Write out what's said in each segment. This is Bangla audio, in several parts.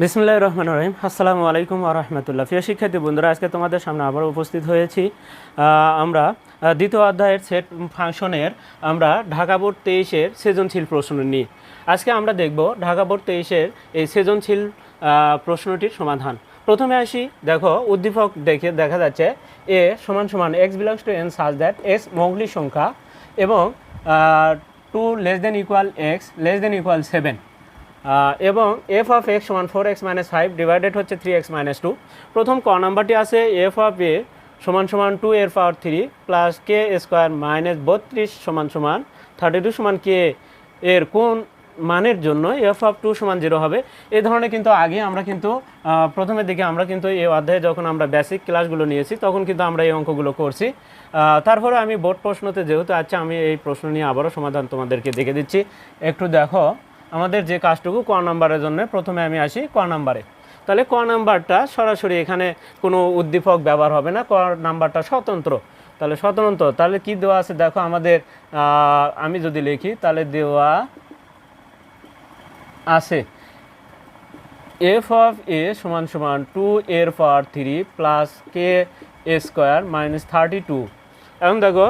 বিসমুল্লাহ রহমান রহিম। আসসালামু আলাইকুম আরহামতুল্লাহ প্রিয় শিক্ষার্থী, বন্ধুরা, আজকে তোমাদের সামনে আবার উপস্থিত হয়েছি। আমরা দ্বিতীয় অধ্যায়ের সেট ফাংশনের আমরা ঢাকা বোর্ড তেইশের সৃজনশীল প্রশ্ন নিয়ে আজকে আমরা দেখব ঢাকা বোর্ড তেইশের এই সৃজনশীল প্রশ্নটির সমাধান। প্রথমে আসি, দেখো, উদ্দীপক দেখে দেখা যাচ্ছে এ সমান সমান x belongs to N such that x মৌলিক সংখ্যা এবং two less than equal x less than equal seven এবং এফ অফ এক্স সমান four x minus five divided হচ্ছে থ্রি এক্স মাইনাস টু প্রথম ক নাম্বারটি আছে এফ অফ এ সমান সমান টু এর power three plus k square minus বত্রিশ সমান সমান থার্টি টু সমান কে এর কোন মানের জন্য এফ অফ টু সমান জিরো হবে। এই ধরনের কিন্তু আগে আমরা কিন্তু প্রথমের দিকে আমরা কিন্তু এই অধ্যায়ে যখন আমরা বেসিক ক্লাসগুলো নিয়েছি, তখন কিন্তু আমরা এই অঙ্কগুলো করছি। তারপরে আমি বোর্ড প্রশ্নতে যেহেতু আছে, আমি এই প্রশ্ন নিয়ে আবারও সমাধান তোমাদেরকে দেখে দিচ্ছি। একটু দেখো। আমাদের যে কাজটুকু ক নাম্বারের জন্য প্রথমে আমি আসি ক নাম্বারে। তাহলে ক নাম্বারটা সরাসরি এখানে কোনো উদ্দীপক ব্যবহার হবে না, ক নাম্বারটা স্বতন্ত্র। তাহলে স্বতন্ত্র, তাহলে কি দেওয়া আছে? দেখো আমাদের আমি যদি লিখি, তাহলে দেওয়া আছে এফ অফ এ সমান সমান টু এর power three plus k a square minus thirty two এখন দেখো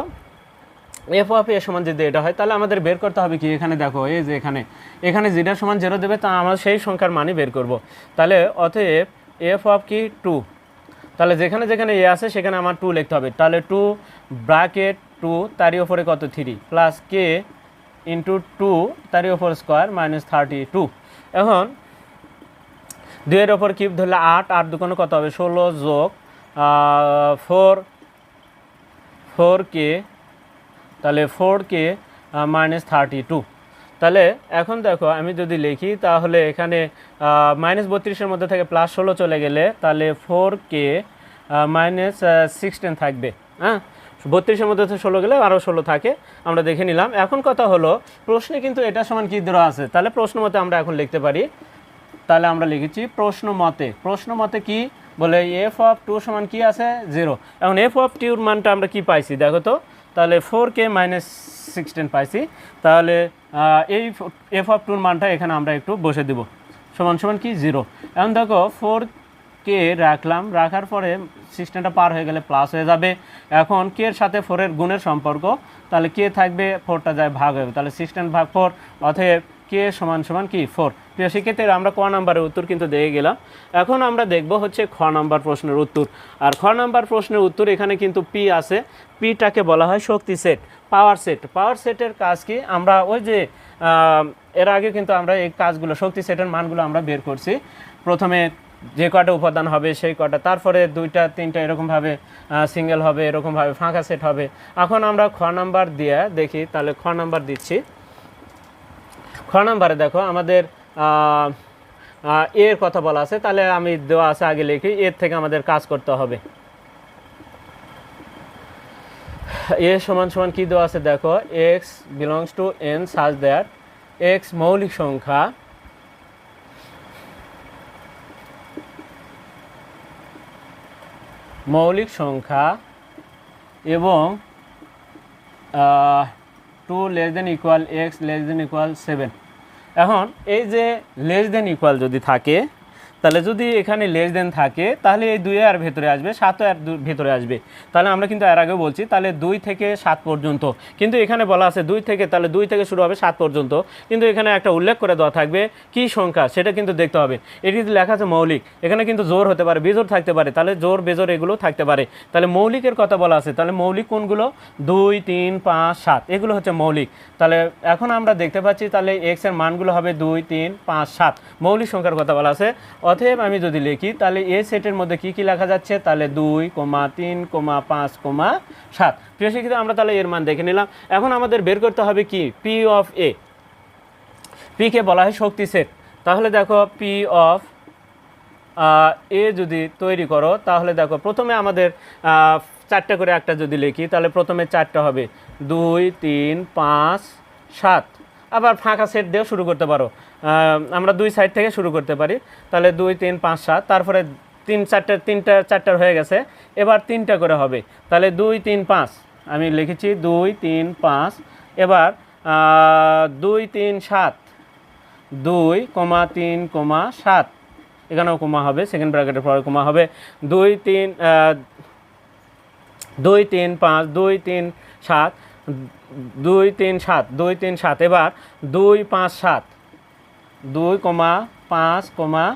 এফ অফ এ সমান যদি এটা হয়, তাহলে আমাদের বের করতে হবে কি? এখানে দেখো, এই যে এখানে। এখানে যেটা সমান জিরো দেবে, তা আমরা সেই সংখ্যার মানই বের করব। তাহলে অতএব এফ অফ কি? টু তাহলে যেখানে যেখানে এ আছে, সেখানে আমার টু লিখতে হবে। তাহলে টু ব্র্যাকেট টু তারই ওপরে কত? Three plus k into two তারই ওপর স্কোয়ার মাইনাস থার্টি টু এখন, দুইয়ের ওপর কিপ ধরলে আট আট দুকোনো কত হবে? ষোলো যোগ ফোর ফোর কে তাহলে four k minus thirty two তাহলে এখন দেখো, আমি যদি লিখি, তাহলে এখানে মাইনাস বত্রিশের মধ্যে থেকে প্লাস ষোলো চলে গেলে, তাহলে ফোর কে মাইনাস সিক্সটিন থাকবে। হ্যাঁ? বত্রিশের মধ্যে থেকে ষোলো গেলে আরও ষোলো থাকে, আমরা দেখে নিলাম। এখন কথা হলো, প্রশ্নে কিন্তু এটা সমান কি দেওয়া আছে? তাহলে প্রশ্ন মতে আমরা এখন লিখতে পারি। তাহলে আমরা লিখেছি প্রশ্ন মতে। প্রশ্ন মতে কি? বলে এফ অফ টু সমান কি আছে? জিরো এখন এফ অফ টিউর মানটা আমরা কি পাইছি? দেখো তো তাহলে ফোর কে মাইনাস সিক্সটিন পাইছি। তাহলে এই এফ অফ টুর মানটা এখানে আমরা একটু বসে দিব। সমান সমান কি? জিরো এখন দেখো ফোর কে রাখলাম, রাখার পরে সিস্টেমটা পার হয়ে গেলে প্লাস হয়ে যাবে। এখন কে এর সাথে ফোরের গুণের সম্পর্ক, তাহলে কে থাকবে ফোরটা যায় ভাগ হবে তাহলে সিক্সটিন ভাগ ফোর অতএব কে সমান সমান কি? ফোর প্রিয় শিক্ষার্থীরা আমরা ক নাম্বারের উত্তর কিন্তু দিয়ে গেলাম। এখন আমরা দেখব হচ্ছে খ নাম্বার প্রশ্নের উত্তর। আর খ নাম্বার প্রশ্নের উত্তর এখানে কিন্তু পি আছে। পিটাকে বলা হয় শক্তি সেট পাওয়ার সেট পাওয়ার সেটের কাজ কি? আমরা ওই যে এর আগে কিন্তু আমরা এই কাজগুলো, শক্তি সেটের মানগুলো আমরা বের করছি। প্রথমে যে কটা উপাদান হবে, সেই কটা তারপরে দুইটা, তিনটা এরকমভাবে সিঙ্গেল হবে, এরকমভাবে ফাঁকা সেট হবে। এখন আমরা খ নাম্বার দিয়ে দেখি, তাহলে খ নাম্বার দিচ্ছি। খ নাম্বারে দেখো, আমাদের এর কথা বলা আছে, তাহলে আমি দেওয়া আছে আগে লিখি, এর থেকে আমাদের কাজ করতে হবে। এ সমান সমান কী দেওয়া আছে দেখো, x belongs to N such that, x মৌলিক সংখ্যা মৌলিক সংখ্যা এবং two less than equal x less than equal seven. এখন এই যে লেস দেন ইকুয়াল যদি থাকে তাহলে যদি এখানে লেস দেন থাকে, তাহলে এই দুই আর ভেতরে আসবে, সাত আর ভেতরে আসবে। তাহলে আমরা কিন্তু এর আগেও বলছি, তাহলে দুই থেকে সাত পর্যন্ত। কিন্তু এখানে বলা আছে দুই থেকে, তাহলে দুই থেকে শুরু হবে সাত পর্যন্ত। কিন্তু এখানে একটা উল্লেখ করে দেওয়া থাকবে, কি সংখ্যা, সেটা কিন্তু দেখতে হবে। এটি লেখা আছে মৌলিক, এখানে কিন্তু জোর হতে পারে বেজোর থাকতে পারে, তাহলে জোর বেজোর এগুলো থাকতে পারে। তাহলে মৌলিকের কথা বলা আছে, তাহলে মৌলিক কোনগুলো? দুই, তিন, পাঁচ, সাত, এগুলো হচ্ছে মৌলিক। তাহলে এখন আমরা দেখতে পাচ্ছি, তাহলে এক্সের মানগুলো হবে দুই, তিন, পাঁচ, সাত। মৌলিক সংখ্যার কথা বলা আছে অতএব আমি যদি লিখি, তাহলে এ সেটের মধ্যে কি কি লেখা যাচ্ছে? তাহলে দুই কোমা তিন কোমা পাঁচ কোমা সাত। প্রিয় শিক্ষিত, আমরা তাহলে এর মান দেখে নিলাম। এখন আমাদের বের করতে হবে কি? পি অফ এ পিকে বলা হয় শক্তি সেট তাহলে দেখো পি অফ এ যদি তৈরি করো, তাহলে দেখো প্রথমে আমাদের চারটা করে একটা যদি লিখি, তাহলে প্রথমে চারটা হবে। দুই, তিন, পাঁচ, সাত। আবার ফাঁকা সেট দিয়েও শুরু করতে পারো। আমরা দুই সাইড থেকে শুরু করতে পারি। তাহলে দুই, তিন, পাঁচ, সাত। তারপরে তিন, চারটা, তিনটা চারটার হয়ে গেছে। এবার তিনটা করে হবে। তাহলে দুই, তিন, পাঁচ। আমি লিখেছি দুই, তিন, পাঁচ। এবার দুই, তিন, সাত। দুই, কমা, তিন, কমা, সাত। এখানেও কমা হবে। সেকেন্ড ব্র্যাকেটের পরে কমা হবে। দুই, তিন দুই, তিন, পাঁচ। দুই, তিন, সাত। দুই তিন সাত, দুই তিন সাত, এবার দুই পাঁচ সাত, দুই কমা পাঁচ কমা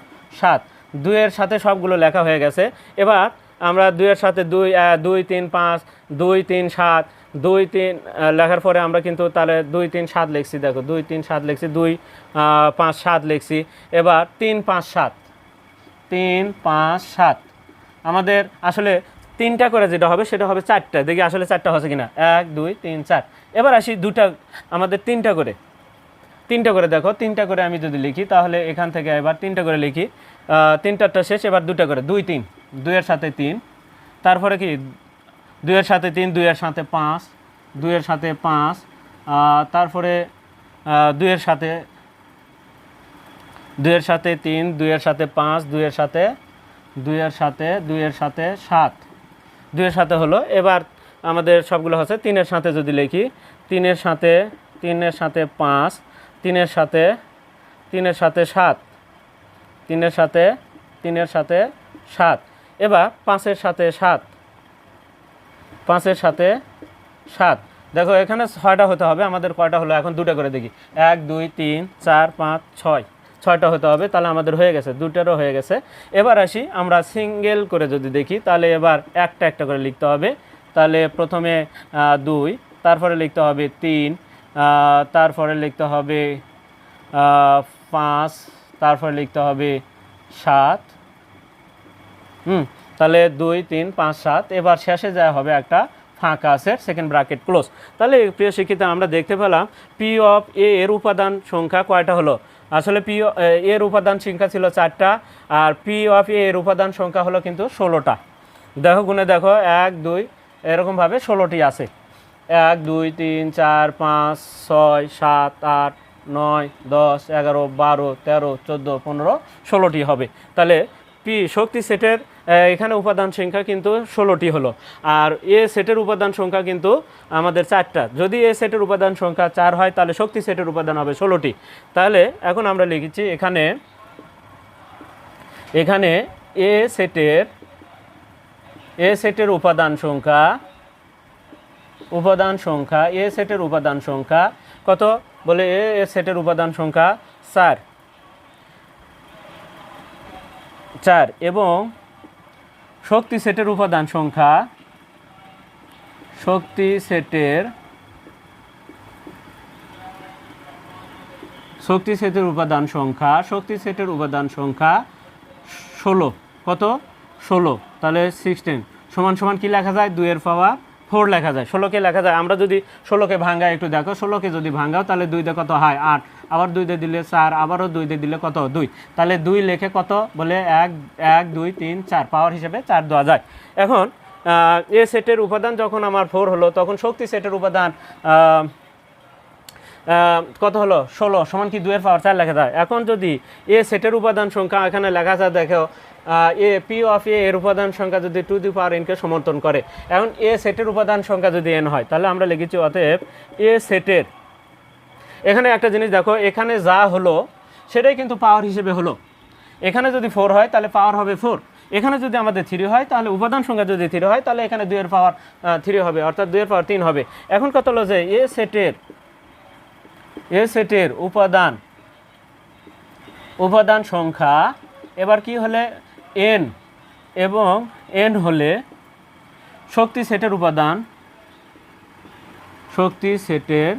সাত, দুইয়ের সাথে সবগুলো লেখা হয়ে গেছে। এবার আমরা দুইয়ের সাথে দুই দুই তিন পাঁচ, দুই তিন সাত, দুই তিন লেখার পরে আমরা কিন্তু তাহলে দুই তিন সাত লিখছি, দেখো, দুই তিন সাত লিখছি, দুই পাঁচ সাত লিখছি। এবার তিন পাঁচ সাত, তিন পাঁচ সাত। আমাদের আসলে তিনটা করে যেটা হবে, সেটা হবে চারটা। দেখি আসলে চারটা হচ্ছে কিনা। এক, দুই, তিন, চার। এবার আসি দুটা, আমাদের তিনটা করে। তিনটা করে দেখো, তিনটা করে আমি যদি লিখি, তাহলে এখান থেকে এবার তিনটা করে লিখি। তিনটারটা শেষ, এবার দুটা করে। দুই, তিন। দুইয়ের সাথে তিন। তারপরে কি? দুইয়ের সাথে তিন, দুইয়ের সাথে পাঁচ। দুইয়ের সাথে পাঁচ। তারপরে দুইয়ের সাথে দুইয়ের সাথে তিন, দুইয়ের সাথে পাঁচ, দুইয়ের সাথে দুইয়ের সাথে দুইয়ের সাথে সাত। দুইয়ের সাথে হলো। এবার আমাদের সবগুলো হচ্ছে তিনের সাথে যদি লিখি, তিনের সাথে তিনের সাথে পাঁচ, তিনের সাথে তিনের সাথে সাত, তিনের সাথে তিনের সাথে সাত। এবার পাঁচের সাথে সাত, পাঁচের সাথে সাত। দেখো এখানে ছয়টা হতে হবে, আমাদের কয়টা হলো? এখন দুটো করে দেখি। এক, দুই, তিন, চার, পাঁচ, ছয়। ছয়টা হতে হবে, তাহলে আমাদের হয়ে গেছে দুটারও হয়ে গেছে। এবার আসি, আমরা সিঙ্গেল করে যদি দেখি, তাহলে এবার একটা একটা করে লিখতে হবে। তাহলে প্রথমে দুই, তারপরে লিখতে হবে তিন তারপরে লিখতে হবে পাঁচ, তারপরে লিখতে হবে সাত। হুম, তাহলে দুই, তিন, পাঁচ, সাত, এবার শেষে যা হবে একটা ফাঁকা আছে সেকেন্ড ব্র্যাকেট ক্লোজ তাহলে প্রিয় শিক্ষিতা, আমরা দেখতে পেলাম পি অফ এ এর উপাদান সংখ্যা কয়টা হলো? আসলে পি এর উপাদান সংখ্যা ছিল চারটা, আর পি অফ এর উপাদান সংখ্যা হলো কিন্তু ষোলোটা। দেখো গুণে দেখো, এক, দুই, এরকমভাবে ষোলোটি আছে। এক, দুই, তিন, চার, পাঁচ, ছয়, সাত, আট, নয়, দশ, এগারো, বারো, তেরো, চোদ্দ, পনেরো, ষোলোটি হবে। তাহলে পি শক্তি সেটের এখানে উপাদান সংখ্যা কিন্তু ষোলোটি হলো। আর এ সেটের উপাদান সংখ্যা কিন্তু আমাদের চারটা। যদি এ সেটের উপাদান সংখ্যা চার হয়, তাহলে শক্তি সেটের উপাদান হবে ষোলোটি। তাহলে এখন আমরা লিখেছি এখানে এখানে এ সেটের এ সেটের উপাদান সংখ্যা উপাদান সংখ্যা, এ সেটের উপাদান সংখ্যা কত? বলে এ এ সেটের উপাদান সংখ্যা চার। চার এবং শক্তি সেটের উপাদান সংখ্যা, শক্তি সেটের শক্তি সেটের উপাদান সংখ্যা, শক্তি সেটের উপাদান সংখ্যা ষোলো। কত? ষোলো। তাহলে সিক্সটিন সমান সমান কি লেখা যায়? দুইয়ের পাওয়ার ফোর লেখা যায়, ষোলোকে লেখা যায়। আমরা যদি ষোলোকে ভাঙ্গাই একটু দেখো, ষোলোকে যদি ভাঙ্গাও তাহলে দুই কত হয়? আট। আবার দুই দিয়ে দিলে চার, আবারও দুই দিয়ে দিলে কত? দুই। তাহলে দুই লেখে কত? বলে এক এক, দুই, তিন, চার। পাওয়ার হিসেবে চার দেওয়া যায়। এখন এ সেটের উপাদান যখন আমার ফোর হলো, তখন শক্তি সেটের উপাদান কত হলো? ষোলো সমান কি দুয়ের পাওয়ার চার লেখা যায়। এখন যদি এ সেটের উপাদান সংখ্যা এখানে লেখা যায়, দেখো এ পি অফ এ এর উপাদান সংখ্যা যদি টু দি পাওয়ার এনকে সমর্থন করে। এখন এ সেটের উপাদান সংখ্যা যদি এন হয়, তাহলে আমরা লিখেছি অতএব এ সেটের এখানে একটা জিনিস দেখো, এখানে যা হলো, সেটাই কিন্তু পাওয়ার হিসেবে হলো। এখানে যদি ফোর হয়, তাহলে পাওয়ার হবে ফোর এখানে যদি আমাদের থ্রি হয়, তাহলে উপাদান সংখ্যা যদি থ্রি হয়, তাহলে এখানে দুইয়ের পাওয়ার থ্রি হবে, অর্থাৎ দুইয়ের পাওয়ার তিন হবে। এখন কত হলো যে এ সেটের এ সেটের উপাদান উপাদান সংখ্যা, এবার কি হলে এন এবং এন হলে শক্তি সেটের উপাদান, শক্তি সেটের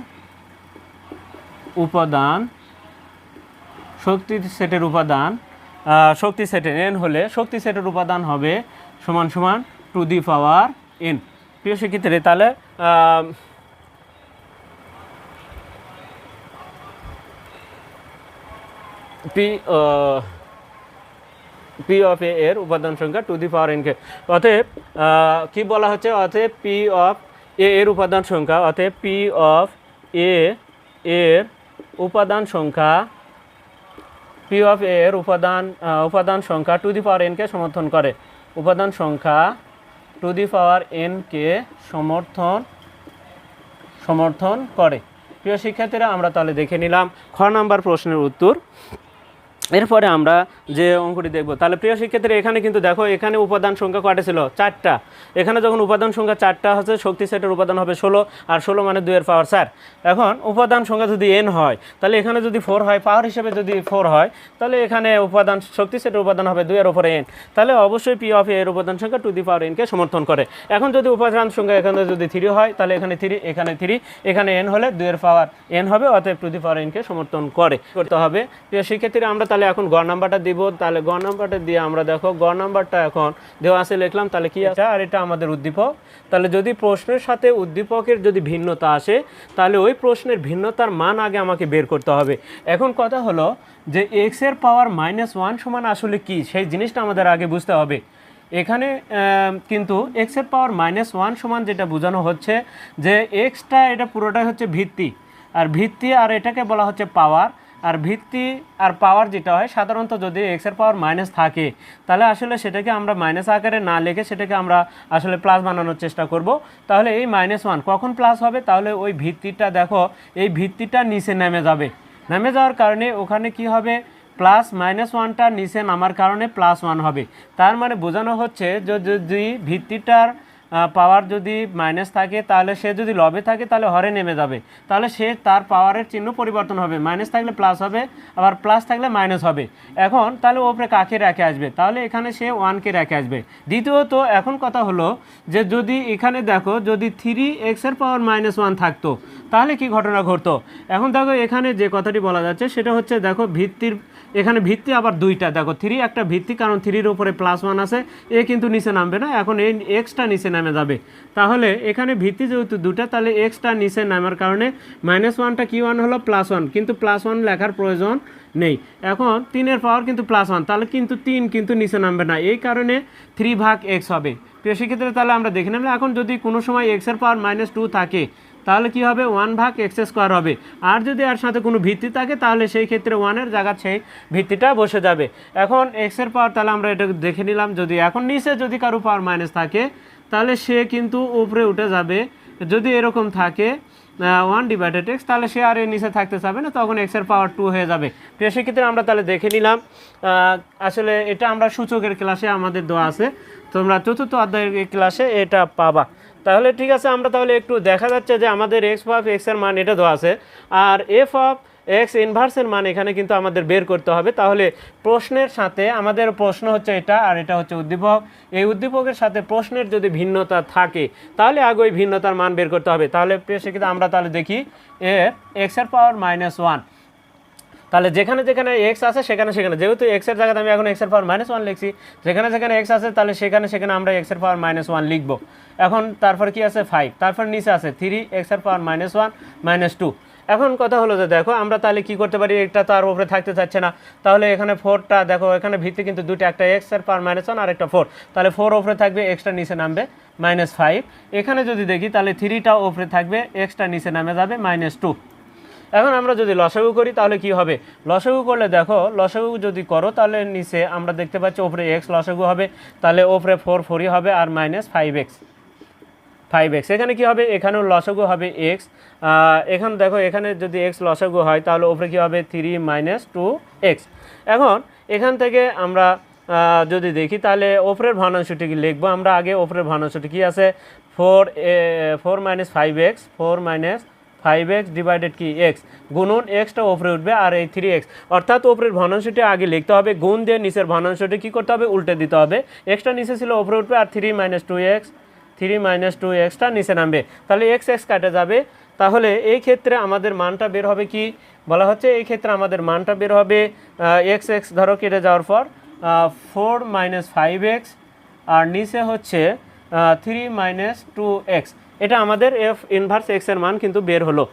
উপাদান, শক্তি সেটের উপাদান শক্তি সেটের এন হলে শক্তি সেটের উপাদান হবে সমান সমান টু দি পাওয়ার এন প্রিয় শিক্ষিতরে তাহলে পি পি অফ এ এর উপাদান সংখ্যা টু দি পাওয়ার এনকে অতএব কি বলা হচ্ছে? অতএব পি অফ এ এর উপাদান সংখ্যা, অতএব পি অফ এ এর উপাদান সংখ্যা পি অফ এ এর উপাদান উপাদান সংখ্যা টু দি পাওয়ার এনকে সমর্থন করে। উপাদান সংখ্যা টু দি পাওয়ার এনকে সমর্থন সমর্থন করে। প্রিয় শিক্ষার্থীরা, আমরা তাহলে দেখে নিলাম। খ নাম্বার প্রশ্নের উত্তর। এরপরে আমরা যে অঙ্কটি দেখব, তাহলে প্রিয় শিক্ষার্থী এখানে কিন্তু দেখো, এখানে উপাদান সংখ্যা কয়টা ছিল? চারটা। এখানে যখন উপাদান সংখ্যা চারটা হচ্ছে শক্তি সেটের উপাদান হবে ষোলো, আর ষোলো মানে দুইয়ের পাওয়ার চার। এখন উপাদান সংখ্যা যদি এন হয়, তাহলে এখানে যদি ফোর হয়, পাওয়ার হিসেবে যদি ফোর হয়, তাহলে এখানে উপাদান, শক্তি সেটের উপাদান হবে দুইয়ের ওপরে এন তাহলে অবশ্যই পি অফ এর উপাদান সংখ্যা টু দি পাওয়ার এনকে সমর্থন করে। এখন যদি উপাদান সংখ্যা এখানে যদি থ্রি হয়, তাহলে এখানে থ্রি এখানে থ্রি এখানে এন হলে দুইয়ের পাওয়ার এন হবে, অতএব টু দি পাওয়ার এনকে সমর্থন করে। করতে হবে। প্রিয় শিক্ষার্থীরা, আমরা তাহলে এখন গ নাম্বারটা দিব, তাহলে গ নাম্বারটা দিয়ে আমরা দেখো গ নাম্বারটা এখন দেওয়া আছে, লিখলাম, তাহলে কি আছে? আর এটা আমাদের উদ্দীপক। তাহলে যদি প্রশ্নের সাথে উদ্দীপকের যদি ভিন্নতা আসে, তাহলে ওই প্রশ্নের ভিন্নতার মান আগে আমাকে বের করতে হবে। এখন কথা হলো যে এক্সের পাওয়ার মাইনাস ওয়ান সমান আসলে কি? সেই জিনিসটা আমাদের আগে বুঝতে হবে। এখানে কিন্তু এক্সের পাওয়ার মাইনাস ওয়ান সমান যেটা বোঝানো হচ্ছে যে এক্সটা এটা পুরোটাই হচ্ছে ভিত্তি। আর ভিত্তি আর এটাকে বলা হচ্ছে পাওয়ার আর ভিত্তি আর পাওয়ার যেটা হয়, সাধারণত যদি এক্সের পাওয়ার মাইনাস থাকে, তাহলে আসলে সেটাকে আমরা মাইনাস আকারে না লিখে সেটাকে আমরা আসলে প্লাস বানানোর চেষ্টা করব। তাহলে এই মাইনাস ওয়ান কখন প্লাস হবে? তাহলে ওই ভিত্তিটা দেখো, এই ভিত্তিটা নিচে নেমে যাবে। নেমে যাওয়ার কারণে ওখানে কি হবে? প্লাস মাইনাস ওয়ানটা নিচে নামার কারণে প্লাস ওয়ান হবে। তার মানে বোঝানো হচ্ছে যে যদি ভিত্তিটার পাওয়ার যদি মাইনাস থাকে, তাহলে সে যদি লবে থাকে, তাহলে হরে নেমে যাবে। তাহলে সে তার পাওয়ারের চিহ্ন পরিবর্তন হবে। মাইনাস থাকলে প্লাস হবে, আবার প্লাস থাকলে মাইনাস হবে। এখন তাহলে ওপরে কাকে রেখে আসবে? তাহলে এখানে সে ওয়ানকে রেখে আসবে। দ্বিতীয়ত, এখন কথা হলো যে যদি এখানে দেখো, যদি থ্রি এক্সের পাওয়ার মাইনাস ওয়ান থাকতো, তাহলে কি ঘটনা ঘটতো? এখন দেখো এখানে যে কথাটি বলা যাচ্ছে, সেটা হচ্ছে দেখো ভিত্তির এখানে ভিত্তি আবার দুইটা। দেখো থ্রি একটা ভিত্তি, কারণ থ্রির উপরে প্লাস ওয়ান আছে, এ কিন্তু নিচে নামবে না, এখন এই এক্সটা নিচে নামে যাবে। তাহলে এখানে ভিত্তি যেহেতু দুটা, তাহলে এক্সটা নিচে নামার কারণে মাইনাস ওয়ানটা কি ওয়ান হলো প্লাস ওয়ান কিন্তু প্লাস ওয়ান লেখার প্রয়োজন নেই। এখন তিনের পাওয়ার কিন্তু প্লাস ওয়ান তাহলে কিন্তু তিন কিন্তু নিচে নামবে না, এই কারণে থ্রি ভাগ এক্স হবে। প্রিয় সেক্ষেত্রে তাহলে আমরা দেখে নিলাম, এখন যদি কোনো সময় এক্সের পাওয়ার মাইনাস টু থাকে তাহলে কি হবে? ওয়ান ভাগ এক্স স্কোয়ার হবে। আর যদি এর সাথে কোনো ভিত্তি থাকে, তাহলে সেই ক্ষেত্রে ওয়ানের জায়গা সেই ভিত্তিটা বসে যাবে। এখন এক্সের পাওয়ার তাহলে আমরা এটা দেখে নিলাম, যদি এখন নিচে যদি কারও পাওয়ার মাইনাস থাকে, তাহলে সে কিন্তু উপরে উঠে যাবে। যদি এরকম থাকে ওয়ান ডিভাইডেড এক্স তাহলে সে আর এর নিচে থাকতে চাবে না, তখন এক্সের পাওয়ার টু হয়ে যাবে। প্রিয় সেক্ষেত্রে আমরা তাহলে দেখে নিলাম আসলে এটা আমরা সূচকের ক্লাসে আমাদের দেওয়া আছে। তোমরা চতুর্থ অধ্যায়ের ক্লাসে এটা পাবা। তাহলে ঠিক আছে, আমরা তাহলে একটু দেখা যাচ্ছে যে আমাদের এক্স অফ এক্সের মান এটা দেওয়া আছে, আর এফ অফ এক্স ইনভার্সের মান এখানে কিন্তু আমাদের বের করতে হবে। তাহলে প্রশ্নের সাথে আমাদের প্রশ্ন হচ্ছে এটা আর এটা হচ্ছে উদ্দীপক। এই উদ্দীপকের সাথে প্রশ্নের যদি ভিন্নতা থাকে, তাহলে আগে ওই ভিন্নতার মান বের করতে হবে। তাহলে সেক্ষেত্রে আমরা তাহলে দেখি, এ এক্সের পাওয়ার মাইনাস ওয়ান তাহলে যেখানে যেখানে এক্স আছে, সেখানে সেখানে। যেহেতু এক্সের জায়গাতে আমি এখন এক্সের পাওয়ার মাইনাস ওয়ান লিখছি, যেখানে যেখানে এক্স আছে, তাহলে সেখানে সেখানে আমরা এক্সের পাওয়ার মাইনাস ওয়ান লিখব। এখন তারপর কি আছে? ফাইভ তারপর নিচে আছে থ্রি এক্সের power minus one minus two এখন কথা হলো যে দেখো, আমরা তাহলে কি করতে পারি? এটা তার উপরে থাকতে চাচ্ছে না। তাহলে এখানে ফোরটা দেখো, এখানে ভিত্তি কিন্তু দুটো একটা এক্সের পাওয়ার মাইনাস ওয়ান আর একটা ফোর তাহলে ফোর ওপরে থাকবে এক্সটা নিচে নামবে মাইনাস ফাইভ এখানে যদি দেখি, তাহলে থ্রিটা ওপরে থাকবে এক্সটা নিচে নামে যাবে মাইনাস টু এখন আমরা যদি লসাগু করি, তাহলে কি হবে? লসাগু করলে দেখো, লসাগু যদি করো, তাহলে নিচে আমরা দেখতে পাচ্ছি ওপরে এক্স লসাগু হবে, তাহলে ওপরে ফোর ফোরই হবে আর minus five x five x এখানে কী হবে? এখানেও লসাগু হবে এক্স এখানে দেখো, এখানে যদি এক্স লসাগু হয়, তাহলে ওপরে কী হবে? থ্রি মাইনাস টু এক্স এখন এখান থেকে আমরা যদি দেখি, তাহলে ওপরের ভগ্নাংশটি লিখব? আমরা আগে ওপরের ভগ্নাংশটি কী আছে? ফোর এ four minus five x four minus five x divided কি এক্স গুণন এক্সটা ওপরে উঠবে আর এই থ্রি এক্স অর্থাৎ ওপরের ভগ্নাংশটি আগে লিখতে হবে, গুণ দিয়ে নিচের ভগ্নাংশটি কী করতে হবে, উল্টে দিতে হবে। এক্সটা নিচে ছিল ওপরে উঠবে আর three minus two x three minus two extra নিচে নামবে। তাহলে এক্স এক্স কাটে যাবে। তাহলে এই ক্ষেত্রে আমাদের মানটা বের হবে কি? বলা হচ্ছে এই ক্ষেত্রে আমাদের মানটা বের হবে এক্স এক্স ধরো কেটে যাওয়ার পর ফোর মাইনাস ফাইভ এক্স আর নিচে হচ্ছে থ্রি মাইনাস টু এক্স এটা আমাদের এফ ইনভার্স এক্সের মান কিন্তু বের হলো।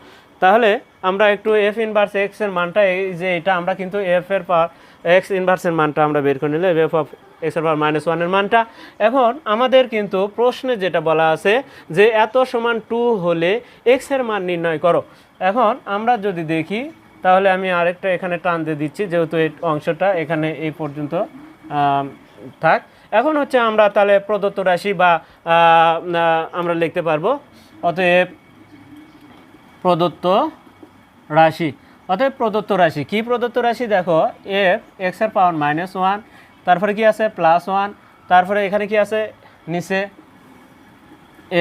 তাহলে আমরা একটু এফ ইনভার্স এক্সের মানটা, এই যে এটা, আমরা কিন্তু এফ এর পাওয়ার এক্স ইনভার্সের মানটা আমরা বের করে নিলাম এফ অফ এক্সের পাওয়ার মাইনাস ওয়ানের মানটা। এখন আমাদের কিন্তু প্রশ্নে যেটা বলা আছে যে এত সমান টু হলে এক্সের মান নির্ণয় করো। এখন আমরা যদি দেখি, তাহলে আমি আরেকটা এখানে টান দিয়ে দিচ্ছি, যেহেতু এই অংশটা এখানে এই পর্যন্ত থাক। এখন হচ্ছে আমরা তাহলে প্রদত্ত রাশি বা আমরা লিখতে পারব। অতএব প্রদত্ত রাশি। অতএব প্রদত্ত রাশি। কি প্রদত্ত রাশি? দেখো এফ এক্সের পাওয়ার মাইনাস ওয়ান তারপরে কি আছে? প্লাস ওয়ান তারপরে এখানে কি আছে? নিচে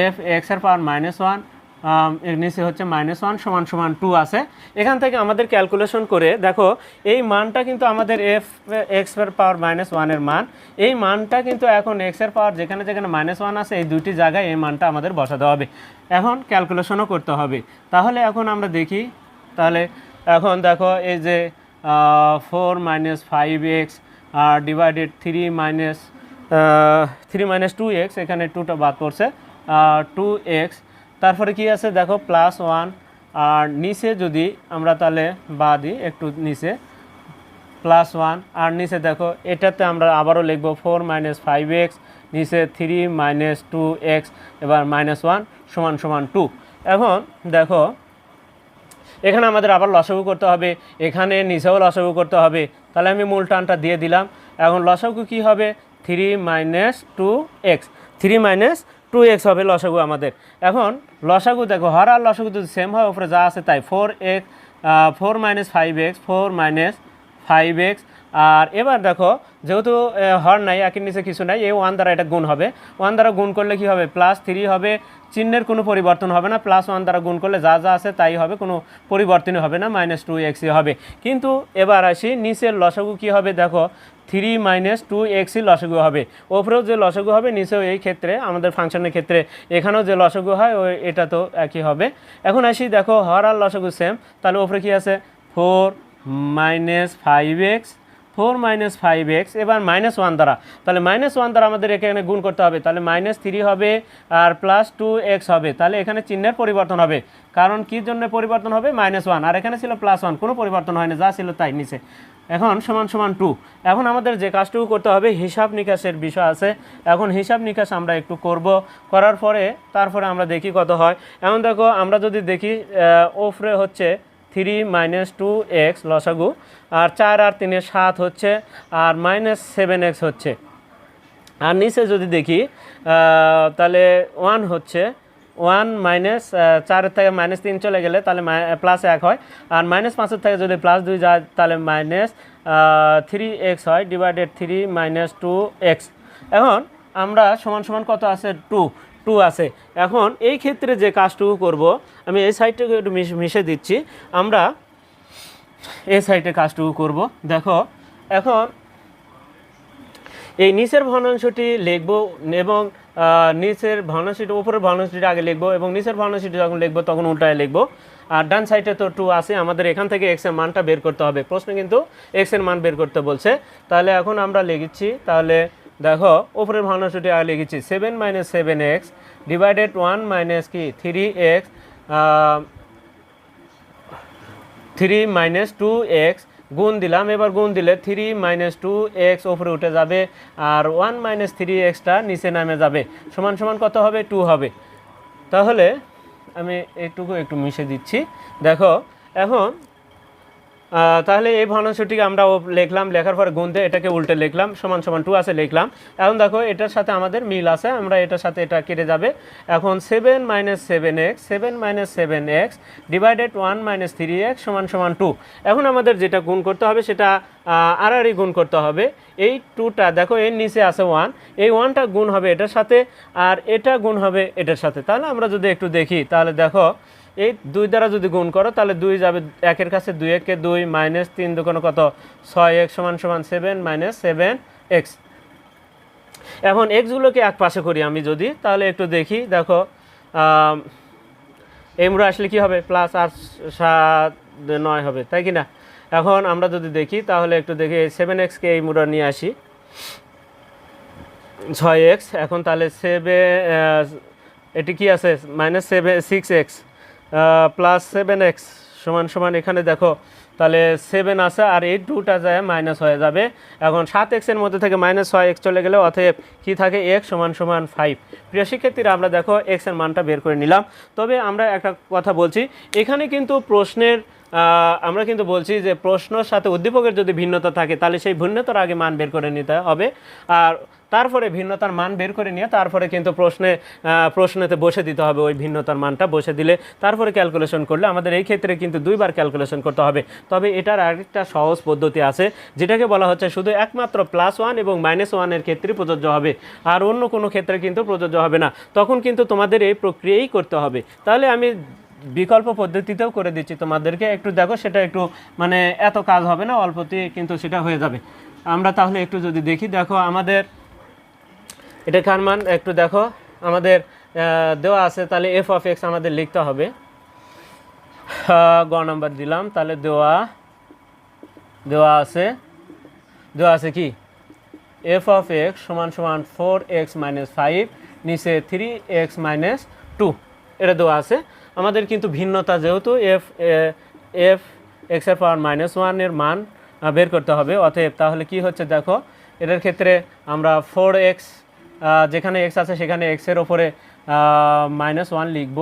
এফ এক্সের পাওয়ার মাইনাস ওয়ান এর নিচে হচ্ছে মাইনাস ওয়ান সমান সমান টু আছে। এখান থেকে আমাদের ক্যালকুলেশন করে, দেখো, এই মানটা কিন্তু আমাদের এফ এক্সের পাওয়ার মাইনাস ওয়ানের মান। এই মানটা কিন্তু এখন এক্সের পাওয়ার যেখানে যেখানে মাইনাস ওয়ান আছে, এই দুইটি জায়গায় এই মানটা আমাদের বসাতে হবে। এখন ক্যালকুলেশনও করতে হবে। তাহলে এখন আমরা দেখি, তাহলে এখন দেখো, এই যে ফোর মাইনাস ফাইভ এক্স আর divided three minus three minus two x এখানে টুটা বাদ পড়ছে। টু এক্স তারপরে কি আছে? দেখো প্লাস ওয়ান আর নিচে যদি আমরা তাহলে বা দিই, একটু নিচে প্লাস ওয়ান আর নিচে দেখো, এটাতে আমরা আবারও লিখব ফোর মাইনাস ফাইভ এক্স নিচে থ্রি মাইনাস টু এক্স এবার মাইনাস ওয়ান সমান সমান টু এখন দেখো, এখানে আমাদের আবার লসাগু করতে হবে, এখানে নিচেও লসাগু করতে হবে। তাহলে আমি মূল টানটা দিয়ে দিলাম। এখন লসাগু কি হবে? Three minus two x three minus two x হবে লসাগু আমাদের। এখন লসাগু দেখো, হর আর লসাগু যদি সেম হয়, উপরে যা আছে তাই। Four x four minus five x four minus five x আর এবার দেখো, যেহেতু হর নাই, একের নিচে কিছু নাই, এই ওয়ান দ্বারা এটা গুণ হবে। ওয়ান দ্বারা গুণ করলে কি হবে? প্লাস থ্রি হবে। চিহ্নের কোনো পরিবর্তন হবে না। প্লাস ওয়ান দ্বারা গুণ করলে যা যা আছে তাই হবে, কোনো পরিবর্তনই হবে না। মাইনাস টু এক্সই হবে। কিন্তু এবার আসি, নিচের লসাগু কি হবে দেখো? থ্রি মাইনাস টু এক্সই লসাগু হবে। ওপরেও যে লসাগু হবে, নিচেও এই ক্ষেত্রে, আমাদের ফাংশনের ক্ষেত্রে, এখানেও যে লসাগু হয় ওই এটা তো একই হবে। এখন আসি, দেখো, হর আর লসাগু সেম তাহলে ওপরে কি আছে? Four minus five x, four minus five x, এবার মাইনাস ওয়ান দ্বারা। তাহলে মাইনাস ওয়ান দ্বারা আমাদের এখানে গুণ করতে হবে। তাহলে মাইনাস থ্রি হবে আর প্লাস টু এক্স হবে। তাহলে এখানে চিহ্নের পরিবর্তন হবে। কারণ কী জন্য পরিবর্তন হবে? Minus one. আর এখানে ছিল প্লাস ওয়ান। কোনো পরিবর্তন হয় না যা ছিল তাই, নিচে। এখন সমান সমান টু এখন আমাদের যে কাজটুকু করতে হবে, হিসাব নিকাশের বিষয় আছে। এখন হিসাব নিকাশ আমরা একটু করব। করার পরে, তারপরে আমরা দেখি কত হয়। এখন দেখো, আমরা যদি দেখি ওফরে হচ্ছে থ্রি মাইনাস টু এক্স লসাগু, আর চার আর তিনে সাত হচ্ছে, আর মাইনাস সেভেন এক্স হচ্ছে। আর নিচে যদি দেখি তাহলে ওয়ান হচ্ছে ওয়ান মাইনাস চারের থেকে মাইনাস তিন চলে গেলে তাহলে প্লাস এক হয়। আর মাইনাস পাঁচের থেকে যদি প্লাস দুই যায়, তাহলে মাইনাস থ্রি এক্স হয় divided three minus two x এখন আমরা সমান সমান কত আছে? টু টু আছে। এখন এই ক্ষেত্রে যে কাজটুকু করব, আমি এই সাইডটাকে একটু মিশ- দিচ্ছি। আমরা এই সাইডে কাজটুকু করব। দেখো, এখন এই নিচের ভগ্নাংশটি লিখব এবং নিচের ভগ্নাংশটি উপরের ভগ্নাংশটি আগে লিখব এবং নিচের ভগ্নাংশটি যখন লিখব তখন উল্টায় লিখব। আর ডান সাইডে তো টু আছে, আমাদের এখান থেকে এক্সের মানটা বের করতে হবে। প্রশ্ন কিন্তু এক্সের মান বের করতে বলছে। তাহলে এখন আমরা লিখেছি, তাহলে দেখো, উপরের ভগ্নাংশটি আগে লিখেছি seven minus seven x divided one minus কি? Three x three minus two x গুণ দিলাম। এবার গুণ দিলে থ্রি মাইনাস টু এক্স ওপরে উঠে যাবে আর ওয়ান মাইনাস থ্রি এক্সটা নিচে নামে যাবে। সমান সমান কত হবে? টু হবে। তাহলে আমি এইটুকু একটু মিশে দিচ্ছি। দেখো, এখন তাহলে এই ভগ্নাংশটিকে আমরা লিখলাম, লেখার পরে দিয়ে এটাকে উল্টে লিখলাম, সমান সমান টু আছে লিখলাম। এখন দেখো, এটার সাথে আমাদের মিল আছে, আমরা এটার সাথে এটা কেটে যাবে। এখন seven minus seven x seven minus seven x divided one minus three x সমান সমান টু এখন আমাদের যেটা গুণ করতে হবে, সেটা আড়াআড়ি গুণ করতে হবে। এই টুটা দেখো, এর নিচে আছে ওয়ান এই ওয়ানটা গুণ হবে এটার সাথে, আর এটা গুণ হবে এটার সাথে। তাহলে আমরা যদি একটু দেখি, তাহলে দেখো এই দুই দ্বারা যদি গুণ করো, তাহলে দুই যাবে একের কাছে দুই, একে দুই মাইনাস তিন দুকোনো কত? ছয় এক সমান সমান সেভেন মাইনাস সেভেন এক্স। এখন এক্সগুলোকে এক পাশে করি আমি যদি, তাহলে একটু দেখি, দেখো এই মুড়ো আসলে কি হবে? প্লাস আর সাত নয় হবে, তাই কি না? এখন আমরা যদি দেখি, তাহলে একটু দেখি সেভেন এক্সকে এই মুড়ো নিয়ে আসি। ছয় এক্স, এখন তাহলে সেভেন এটি কি আছে? Minus seven six x. Plus seven x সমান সমান এখানে দেখো, তাহলে সেভেন আছে আর এই টুটা যায় মাইনাস হয়ে যাবে। এখন সাত এক্সের মধ্যে থেকে মাইনাস ছয় এক্স চলে গেলে অতএব কি থাকে? এক্স সমান সমান ফাইভ প্রিয় শিক্ষার্থীরা, আমরা দেখো এক্সের মানটা বের করে নিলাম। তবে আমরা একটা কথা বলছি, এখানে কিন্তু প্রশ্নের আমরা কিন্তু বলছি যে প্রশ্নর সাথে উদ্দীপকের যদি ভিন্নতা থাকে, তাহলে সেই ভিন্নতার আগে মান বের করে নিতে হবে। আর তারপরে ভিন্নতার মান বের করে নিয়ে তারপরে কিন্তু প্রশ্নে প্রশ্নেতে বসে দিতে হবে ওই ভিন্নতার মানটা, বসে দিলে তারপরে ক্যালকুলেশন করলে আমাদের এই ক্ষেত্রে কিন্তু দুইবার ক্যালকুলেশন করতে হবে। তবে এটার আরেকটা সহজ পদ্ধতি আছে, যেটাকে বলা হচ্ছে শুধু একমাত্র প্লাস ওয়ান এবং মাইনাস ওয়ানের ক্ষেত্রে প্রযোজ্য হবে। আর অন্য কোনো ক্ষেত্রে কিন্তু প্রযোজ্য হবে না। তখন কিন্তু তোমাদের এই প্রক্রিয়াই করতে হবে। তাহলে আমি বিকল্প পদ্ধতিতেও করে দিচ্ছি তোমাদেরকে। একটু দেখো, সেটা একটু মানে এত কাজ হবে না অল্পতে কিন্তু সেটা হয়ে যাবে। আমরা তাহলে একটু যদি দেখি, দেখো আমাদের এটা কার মান একটু দেখো, আমাদের দেওয়া আছে, তাহলে এফ অফ এক্স আমাদের লিখতে হবে। গ নাম্বার দিলাম, তাহলে দেওয়া দেওয়া আছে। দেওয়া আছে কি? এফ অফ এক্স সমান সমান ফোর এক্স মাইনাস ফাইভ নিচে থ্রি এক্স মাইনাস টু এটা দেওয়া আছে। আমাদের কিন্তু ভিন্নতা যেহেতু এফ এফ এক্সের পাওয়ার মাইনাস ওয়ানের মান বের করতে হবে। অতএব তাহলে কি হচ্ছে দেখো, এটার ক্ষেত্রে আমরা ফোর এক্স যেখানে এক্স আছে সেখানে এক্সের ওপরে মাইনাস ওয়ান লিখব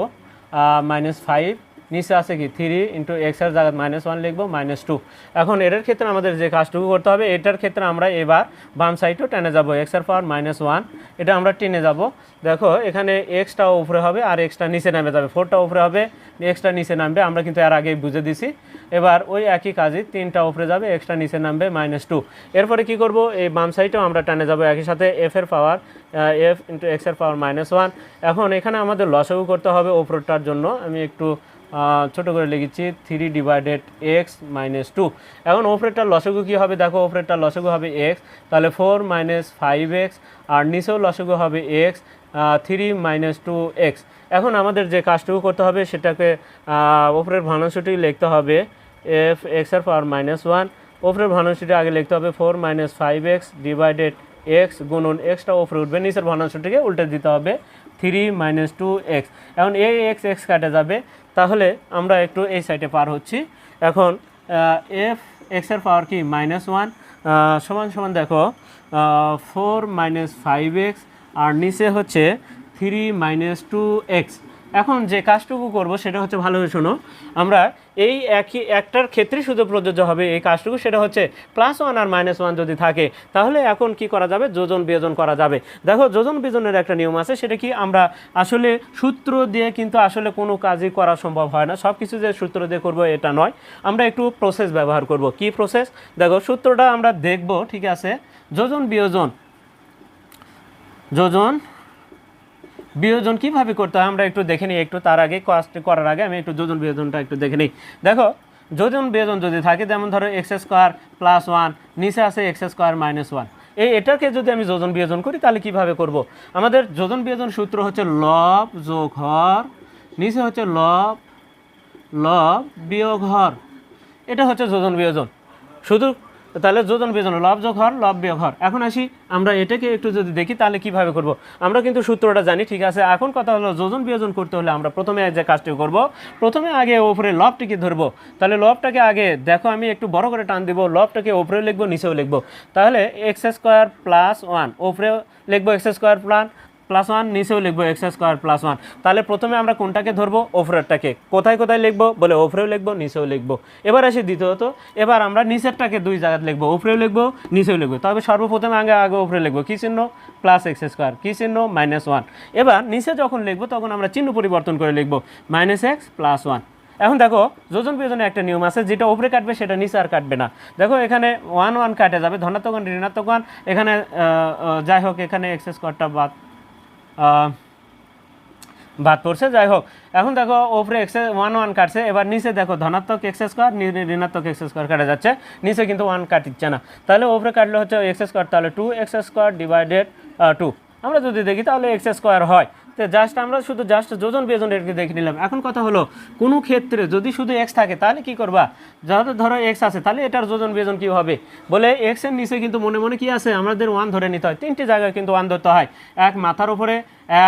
মাইনাস ফাইভ নিচে আছে কি? থ্রি ইন্টু এক্সের জায়গায় মাইনাস ওয়ান লিখব মাইনাস টু এখন এটার ক্ষেত্রে আমাদের যে কাজটুকু করতে হবে, এটার ক্ষেত্রে আমরা এবার বাম সাইডও টেনে যাব। এক্সের পাওয়ার মাইনাস ওয়ান এটা আমরা টেনে যাব। দেখো, এখানে এক্সটা উপরে হবে আর এক্সটা নিচে নামে যাবে। ফোরটা উপরে হবে এক্সটা নিচে নামবে, আমরা কিন্তু এর আগেই বুঝে দিছি। এবার ওই একই কাজই তিনটা উপরে যাবে এক্সট্রা নিচে নামবে মাইনাস টু এরপরে কি করব? এই বাম সাইডেও আমরা টানে যাব একই সাথে এফ এর পাওয়ার এফ ইন্টু এক্সের পাওয়ার মাইনাস ওয়ান এখন এখানে আমাদের লসাগু করতে হবে ওপরটার জন্য। আমি একটু ছোট করে লিখেছি three divided x minus two এখন ওপরেরটার লসাগু কী হবে? দেখো, ওপরেরটার লসাগু হবে এক্স তাহলে ফোর মাইনাস ফাইভ এক্স আর নিচেও লসাগু হবে x three minus two x এখন আমাদের যে কাজটুকু করতে হবে, সেটাকে ওপরের ভানাংশটি লিখতে হবে এফ এক্সের পাওয়ার মাইনাস ওয়ান ওপরের ভানাংশটি আগে লিখতে হবে four minus five x divided x গুণন এক্সটা ওপরে উঠবে, নিচের ভানাংশটিকে উল্টে দিতে হবে। Three minus two x. এখন এই এক্স এক্স কাটে যাবে, তাহলে আমরা একটু এই সাইডে পার হচ্ছি। এখন এফ এক্সের পাওয়ার কি? Minus one. সমান সমান দেখো ফোর মাইনাস ফাইভ এক্স, আর নিচে হচ্ছে থ্রি মাইনাস টু এক্স। এখন যে কাজটুকু করব সেটা হচ্ছে ভালোভাবে শোনো। আমরা এই একই একটার ক্ষেত্রে শুধু প্রযোজ্য হবে এই কাজটুকু, সেটা হচ্ছে প্লাস ওয়ান আর মাইনাস ওয়ান যদি থাকে, তাহলে এখন কি করা যাবে? যোজন বিয়োজন করা যাবে। দেখো, যোজন বিয়োজনের একটা নিয়ম আছে, সেটা কি? আমরা আসলে সূত্র দিয়ে কিন্তু আসলে কোনো কাজই করা সম্ভব হয় না। সব কিছু যে সূত্র দিয়ে করব এটা নয়। আমরা একটু প্রসেস ব্যবহার করব। কি প্রসেস দেখো, সূত্রটা আমরা দেখব, ঠিক আছে? যোজন বিয়োজন, যোজন বিয়োজন কীভাবে করতে হয়, আমরা একটু দেখে নিই, একটু তার আগে কাজটি করার আগে আমি একটু যোজন বিয়োজনটা একটু দেখে নিই। দেখো, যোজন বিয়োজন যদি থাকে, যেমন ধরো এক্স স্কোয়ার প্লাস ওয়ান নিচে আছে এক্স স্কোয়ার মাইনাস ওয়ান এই এটাকে যদি আমি যোজন বিয়োজন করি, তাহলে কীভাবে করব? আমাদের যোজন বিয়োজন সূত্র হচ্ছে লব যোগ হর, নিচে হচ্ছে লব লব বিয়োগ হর। এটা হচ্ছে যোজন বিয়োজন। শুধু তাহলে যোজন বিয়োজন, লব যোগ হর লব বিয়োগ হর এখন আসি, আমরা এটাকে একটু যদি দেখি, তাহলে কীভাবে করব? আমরা কিন্তু সূত্রটা জানি, ঠিক আছে? এখন কথা হলো, যোজন বিয়োজন করতে হলে আমরা প্রথমে যে কাজটি করব, প্রথমে আগে ওপরে লবটিকে ধরবো। তাহলে লবটাকে আগে, দেখো আমি একটু বড় করে টান দিব, লবটাকে ওপরে লিখব, নিচেও লিখব। তাহলে এক্স স্কোয়ার প্লাস ওয়ান, ওপরেও লিখব x square plus plus one নিচেও লিখব এক্স স্কোয়ার প্লাস ওয়ান তাহলে প্রথমে আমরা কোনটাকে ধরবো? ওপরেরটাকে কোথায় কোথায় লিখব? বলে ওপরেও লিখব, নিচেও লিখব। এবার আসি দ্বিতীয়ত। এবার আমরা নিচেরটাকে দুই জায়গায় লিখব ওপরেও লিখব, নিচেও লিখব। তবে সর্বপ্রথমে আগে আগে ওপরে লিখব। কী চিহ্ন? প্লাস এক্স স্কোয়ার কী চিহ্ন? মাইনাস ওয়ান এবার নিচে যখন লিখব, তখন আমরা চিহ্ন পরিবর্তন করে লিখব। মাইনাস এক্স প্লাস ওয়ান এখন দেখো, যোজন বিয়োজনে একটা নিয়ম আছে, যেটা উপরে কাটবে, সেটা নিচে আর কাটবে না। দেখো, এখানে ওয়ান ওয়ান কাটে যাবে, ধনাত্মক ওয়ান ঋণাত্মক ওয়ান এখানে যাই হোক, এখানে এক্স স্কোয়ারটা বাদ বাদ পড়ছে, যাই হোক। এখন দেখো, ওপরে এক্সেস ওয়ান ওয়ান কাটছে, এবার নিচে দেখো, ধনাত্মক এক্সেস স্কোয়ার ঋণাত্মক এক্সেস স্কোয়ার কাটা যাচ্ছে। নিচে কিন্তু ওয়ান কাটিচ্ছে না। তাহলে ওপরে কাটলে হচ্ছে এক্সেস স্কোয়ার তাহলে two x's square divided two আমরা যদি দেখি, তাহলে এক্সেস স্কোয়ার হয়। তো জাস্ট আমরা শুধু জাস্ট যোজন বিয়োজন এটাকে দেখে নিলাম। এখন কথা হলো, কোনো ক্ষেত্রে যদি শুধু এক্স থাকে, তাহলে কি করবা? যাতে ধরো এক্স আছে, তাহলে এটার যোজন বিয়োজন কি হবে? বলে এক্সের নিচে কিন্তু মনে মনে কি আছে? আমাদের ওয়ান ধরে নিতে হয়। তিনটি জায়গায় কিন্তু ওয়ান ধরতে হয়। এক মাথার উপরে,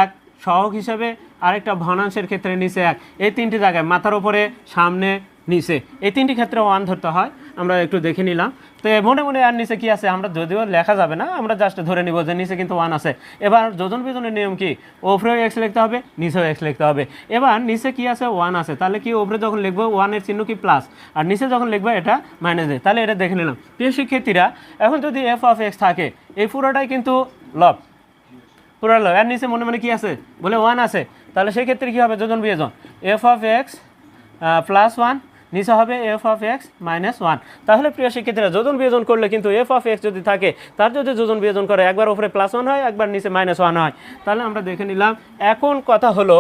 এক সহগ হিসেবে, আরেকটা ভগ্নাংশের ক্ষেত্রে নিচে এক। এই তিনটি জায়গায়, মাথার উপরে, সামনে, নিচে। এই তিনটি ক্ষেত্রে ওয়ান ধরতে হয়। আমরা একটু দেখে নিলাম। তো মনে মনে আর নিচে কি আছে? আমরা যদিও লেখা যাবে না, আমরা জাস্ট ধরে নিব যে নিচে কিন্তু ওয়ান আছে। এবার যোজন বিয়োজনের নিয়ম কি? ওপরেও এক্স লিখতে হবে, নিচেও এক্স লিখতে হবে। এবার নিচে কি আছে? ওয়ান আছে। তাহলে কি ওপরে যখন লিখব ওয়ানের চিহ্ন কি প্লাস আর নিচে যখন লিখব, এটা মাইনাস দেয় তাহলে এটা দেখে নিলাম। প্রিয় শিক্ষার্থীরা, এখন যদি এফ অফ এক্স থাকে, এই পুরোটাই কিন্তু লব পুরো লব এর নিচে মনে মনে কি আছে? বলে ওয়ান আছে। তাহলে সেই ক্ষেত্রে কী হবে? যোজন বিয়োজন। F of x plus one নিচে হবে f of x minus one তাহলে প্রিয় শিক্ষার্থীরা যোজন বিয়োজন করলে কিন্তু এফ অফ এক্স যদি থাকে, তার যদি যোজন বিয়োজন করে, একবার উপরে প্লাস ওয়ান হয়, একবার নিচে মাইনাস ওয়ান হয়। তাহলে আমরা দেখে নিলাম, এখন কথা হলো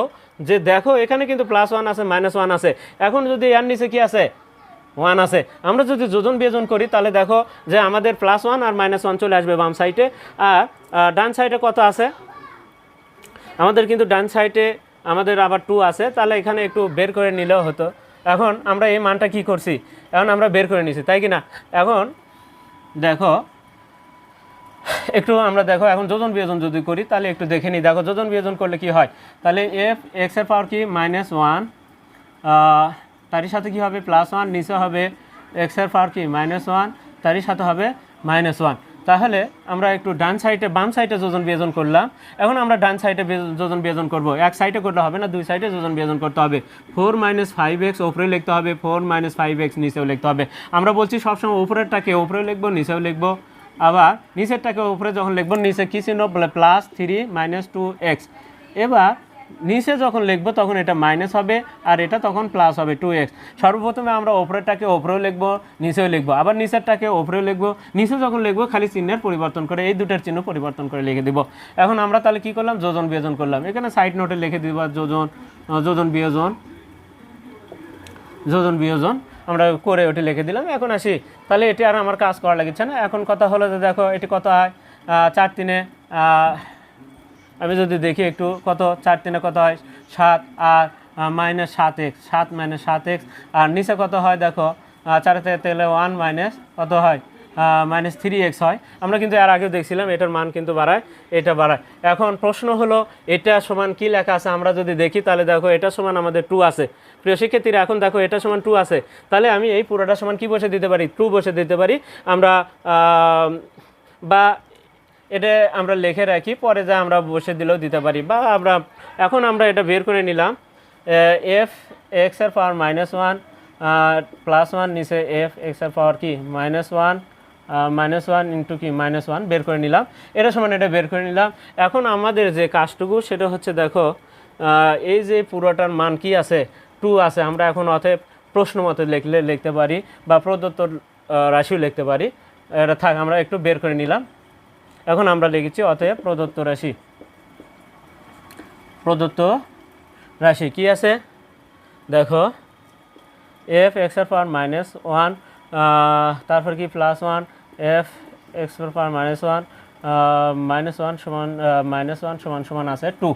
যে দেখো, এখানে কিন্তু প্লাস ওয়ান আছে মাইনাস ওয়ান আছে। এখন যদি এর নিচে কি আছে? ওয়ান আছে। আমরা যদি যোজন বিয়োজন করি, তাহলে দেখো যে আমাদের প্লাস ওয়ান আর মাইনাস ওয়ান চলে আসবে বাম সাইডে আর ডান সাইডে কত আছে? আমাদের কিন্তু ডান সাইডে আমাদের আবার টু আছে। তাহলে এখানে একটু বের করে নিলেও হতো। এখন আমরা এই মানটা কি করছি? এখন আমরা বের করে নিছি, তাই কি না এখন দেখো, একটু আমরা দেখো, এখন যোজন বিয়োজন যদি করি, তাহলে একটু দেখে নিই। দেখো, যোজন বিয়োজন করলে কি হয়? তাহলে এফ এক্সের পাওয়ার কি? মাইনাস ওয়ান তারই সাথে কি হবে? প্লাস ওয়ান নিচে হবে এক্সের পাওয়ার কি? মাইনাস ওয়ান তারই সাথে হবে মাইনাস ওয়ান তাহলে আমরা একটু ডান সাইডে, বাম সাইডে যোজন বিয়োজন করলাম। এখন আমরা ডান সাইডে যোজন বিয়োজন করব। এক সাইডে করলে হবে না, দুই সাইডে যোজন বিয়োজন করতে হবে। ফোর মাইনাস ফাইভ এক্স ওপরে লিখতে হবে, ফোর মাইনাস ফাইভ এক্স নিচেও লিখতে হবে। আমরা বলছি সবসময় উপরেরটাকে উপরেও লিখব, নিচেও লিখব। আবার নিচেরটাকে উপরে যখন লিখব, নিচে কী চিহ্ন? Plus three minus two x. এবার নিচে যখন লিখব তখন এটা মাইনাস হবে আর এটা তখন প্লাস হবে টু এক্স সর্বপ্রথমে আমরা ওপরেরটাকে ওপরেও লিখব, নিচেও লিখব। আবার নিচেরটাকে ওপরেও লিখব। নিচে যখন লিখব খালি চিহ্নের পরিবর্তন করে এই দুটার চিহ্ন পরিবর্তন করে লিখে দিব। এখন আমরা তাহলে কি করলাম? যোজন বিয়োজন করলাম। এখানে সাইড নোটে লিখে দিব যোজন যোজন বিয়োজন যোজন বিয়োজন আমরা করে ওটি লিখে দিলাম। এখন আসি। তাহলে এটি আর আমার কাজ করা লাগছে না। এখন কথা হলো যে দেখো এটি কত হয় চার তিনে আমি যদি দেখি একটু কত, চার তিনে কত হয়? সাত আর মাইনাস সাত এক্স সাত মাইনাস সাত এক্স আর নিচে কত হয় দেখো চার তেলে ওয়ান মাইনাস কত হয়? মাইনাস থ্রি এক্স হয়। আমরা কিন্তু এর আগেও দেখছিলাম, এটার মান কিন্তু বাড়ায়, এটা বাড়ায়। এখন প্রশ্ন হলো, এটা সমান কি লেখা আছে? আমরা যদি দেখি, তাহলে দেখো, এটা সমান আমাদের টু আছে। প্রিয় শিক্ষার্থীরা, এখন দেখো, এটা সমান টু আছে। তাহলে আমি এই পুরোটা সমান কি বসে দিতে পারি? টু বসে দিতে পারি। আমরা বা এটা আমরা লিখে রাখি, পরে যা আমরা বসে দিলেও দিতে পারি। বা আমরা, এখন আমরা এটা বের করে নিলাম। এফ, এক্সের power minus one plus one নিচে এফ, এক্সের পাওয়ার কি? Minus one minus one into কি? মাইনাস ওয়ান, বের করে নিলাম। এটা সমান এটা বের করে নিলাম। এখন আমাদের যে কাজটুকু, সেটা হচ্ছে দেখো এই যে পুরোটার মান কি আছে? টু আছে। আমরা এখন অতএব প্রশ্ন মতে লিখলে লিখতে পারি বা প্রদত্ত রাশিও লিখতে পারি। এটা থাক, আমরা একটু বের করে নিলাম। এখন আমরা লিখেছি অতএব প্রদত্ত রাশি। প্রদত্ত রাশি কি আছে? দেখো এফ এক্সের পাওয়ার মাইনাস ওয়ান তারপর কি? Plus one f x power minus one minus one সমান মাইনাস ওয়ান সমান সমান আছে টু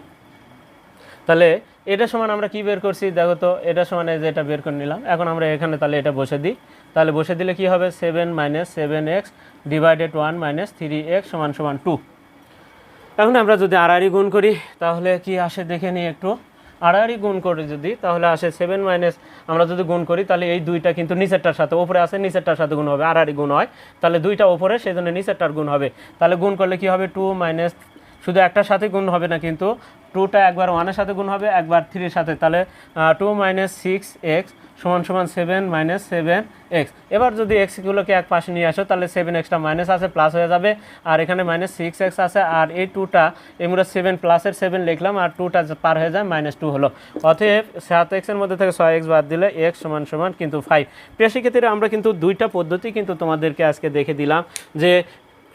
তাহলে এটা সমান আমরা কি বের করছি? দেখো তো, এটা সমান এই যে এটা বের করে নিলাম। এখন আমরা এখানে তাহলে এটা বসে দিই। তাহলে বসে দিলে কি হবে? Seven minus seven x divided one minus three x সমান সমান টু এখন আমরা যদি আড়াআড়ি গুণ করি, তাহলে কি আসে দেখে নিই একটু। আড়াআড়ি গুণ করে যদি, তাহলে আসে সেভেন মাইনাস আমরা যদি গুণ করি, তাহলে এই দুইটা কিন্তু নিচেরটার সাথে, ওপরে আসে নিচেরটার সাথে গুণ হবে। আড়াআড়ি গুণ হয়, তাহলে দুইটা ওপরে, সেই জন্য নিচেরটার গুণ হবে। তাহলে গুণ করলে কি হবে? টু মাইনাস শুধু একটার সাথে গুণ হবে না, কিন্তু টুটা একবার ওয়ানের সাথে গুণ হবে, একবার থ্রির সাথে। তাহলে টু মাইনাস সিক্স এক্স সমান সমান সেভেন মাইনাস সেভেন এক্স এবার যদি এক্সগুলোকে এক পাশে নিয়ে আসো, তাহলে সেভেন এক্সটা মাইনাস আছে প্লাস হয়ে যাবে। আর এখানে মাইনাস সিক্স এক্স আছে, আর এই টুটা আমরা সেভেন প্লাসের সেভেন লিখলাম, আর টুটা পার হয়ে যায় মাইনাস টু হলো। অতএব, সাত এক্সের মধ্যে থেকে ছয় এক্স বাদ দিলে এক্স সমান সমান কিন্তু ফাইভ প্রিয় শিক্ষার্থীরা আমরা কিন্তু দুইটা পদ্ধতি কিন্তু তোমাদেরকে আজকে দেখে দিলাম, যে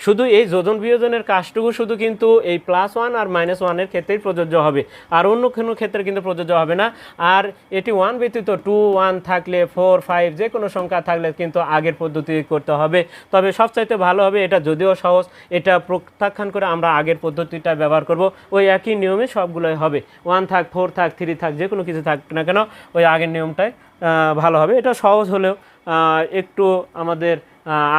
শুধু এই যোজন বিয়োজনের কাজটুকু শুধু কিন্তু এই প্লাস ওয়ান আর মাইনাস ওয়ানের ক্ষেত্রেই প্রযোজ্য হবে। আর অন্য কোনো ক্ষেত্রে কিন্তু প্রযোজ্য হবে না। আর এটি ওয়ান ব্যতীত টু ওয়ান থাকলে ফোর ফাইভ যে কোনো সংখ্যা থাকলে কিন্তু আগের পদ্ধতি করতে হবে। তবে সবচাইতে ভালো হবে, এটা যদিও সহজ, এটা প্রত্যাখ্যান করে আমরা আগের পদ্ধতিটা ব্যবহার করব। ওই একই নিয়মে সবগুলোই হবে। ওয়ান থাক ফোর থাক থ্রি থাক, যে কোনো কিছু থাক না কেন, ওই আগের নিয়মটাই ভালো হবে। এটা সহজ হলেও একটু আমাদের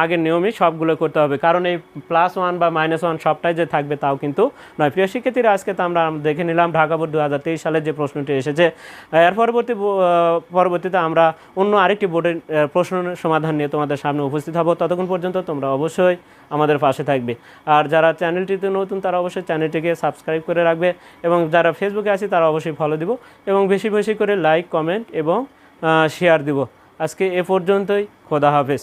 আগের নিয়মই সবগুলো করতে হবে। কারণ এই প্লাস ওয়ান বা মাইনাস ওয়ান সবটাই যে থাকবে তাও কিন্তু নয়। প্রিয় শিক্ষার্থীরা, আজকে তো আমরা দেখে নিলাম ঢাকা বোর্ড দু হাজার তেইশ সালের যে প্রশ্নটি এসেছে। এর পরবর্তী পরবর্তীতে আমরা অন্য আরেকটি বোর্ডের প্রশ্ন সমাধান নিয়ে তোমাদের সামনে উপস্থিত হব। ততক্ষণ পর্যন্ত তোমরা অবশ্যই আমাদের পাশে থাকবে। আর যারা চ্যানেলটিতে নতুন, তারা অবশ্যই চ্যানেলটিকে সাবস্ক্রাইব করে রাখবে এবং যারা ফেসবুকে আছে, তারা অবশ্যই ফলো দিব এবং বেশি বেশি করে লাইক কমেন্ট এবং শেয়ার দিব। আজকে এ পর্যন্তই। খোদা হাফেজ।